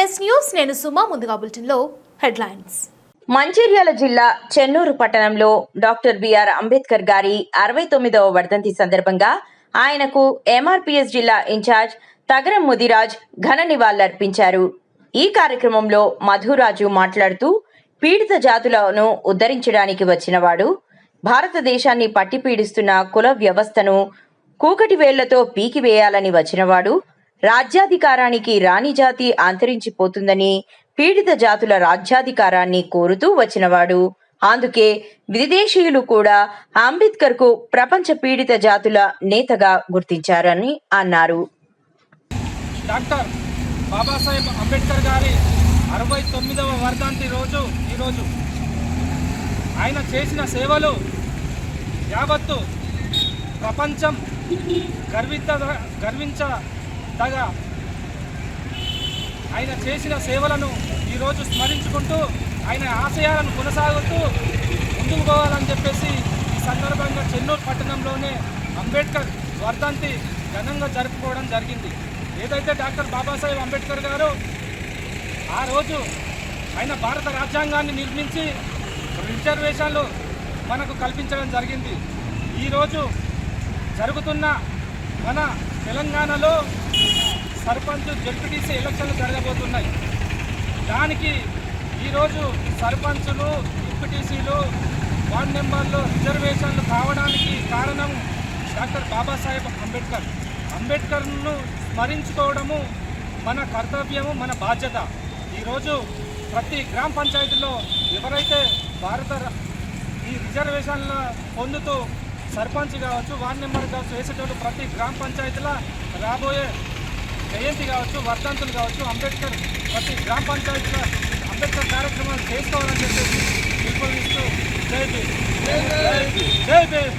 NS news నేను సుమా ముందుగా బులెటిన్లో హెడ్లైన్స్. మంచిర్యాల జిల్లా చెన్నూరు పట్టణంలో డాక్టర్ బిఆర్ అంబేద్కర్ గారి అరవై తొమ్మిదవ వర్ధంతి సందర్భంగా ఆయనకు ఎంఆర్పిఎస్ జిల్లా ఇన్ఛార్జ్ తగరం ముదిరాజ్ ఘన నివాళులర్పించారు. ఈ కార్యక్రమంలో మధురాజు మాట్లాడుతూ పీడిత జాతులను ఉద్ధరించడానికి వచ్చినవాడు భారతదేశాన్ని పట్టిపీడిస్తున్న కుల వ్యవస్థను కూకటి వేళ్ళతో పీకివేయాలని వచ్చినవాడు రాజ్యాధికారానికి రాణి జాతి అంతరించిపోతుందని పీడిత జాతుల రాజ్యాధికారాన్ని కోరుతూ వచ్చినవాడు. అందుకే విదేశీయులు కూడా అంబేద్కర్కు ప్రపంచ పీడిత జాతుల నేతగా గుర్తించారని అన్నారు. డాక్టర్ బాబాసాహెబ్ అంబేద్కర్ గారి అరవై తొమ్మిదవ వర్ధంతి రోజు ఈరోజు ఆయన చేసిన సేవలు యావత్తు ప్రపంచం గర్విత గర్వించదగ ఆయన చేసిన సేవలను ఈరోజు స్మరించుకుంటూ ఆయన ఆశయాలను కొనసాగుతూ ముందుకు పోవాలని చెప్పేసి ఈ సందర్భంగా చెన్నూరు పట్టణంలోనే అంబేద్కర్ వర్ధంతి ఘనంగా జరుపుకోవడం జరిగింది. ఏదైతే డాక్టర్ బాబాసాహెబ్ అంబేద్కర్ గారు ఆ రోజు ఆయన భారత రాజ్యాంగాన్ని నిర్మించి రిజర్వేషన్లు మనకు కల్పించడం జరిగింది. ఈరోజు జరుగుతున్న మన తెలంగాణలో సర్పంచ్ జడ్పీటీసీ ఎలక్షన్లు జరగబోతున్నాయి. దానికి ఈరోజు సర్పంచులు డిప్యూటీసీలు వార్డ్ మెంబర్లు రిజర్వేషన్లు కావడానికి కారణం డాక్టర్ బాబాసాహెబ్ అంబేద్కర్. అంబేద్కర్ను స్మరించుకోవడము మన కర్తవ్యము మన బాధ్యత. ఈరోజు ప్రతి గ్రామ పంచాయతీలో ఎవరైతే భారత ఈ రిజర్వేషన్ల పొందుతూ సర్పంచ్ కావచ్చు వార్డ్ మెంబర్ కావచ్చు వేసేటోళ్ళు ప్రతి గ్రామ పంచాయతీల రాబోయే జయంతి కావచ్చు వర్ధంతులు కావచ్చు అంబేద్కర్ ప్రతి గ్రామ పంచాయతీలో అంబేద్కర్ కార్యక్రమాలు చేసుకోవాలని చెప్పేసి పిలుపునిస్తూ జై భీమ్. జై భీమ్. జై భీమ్.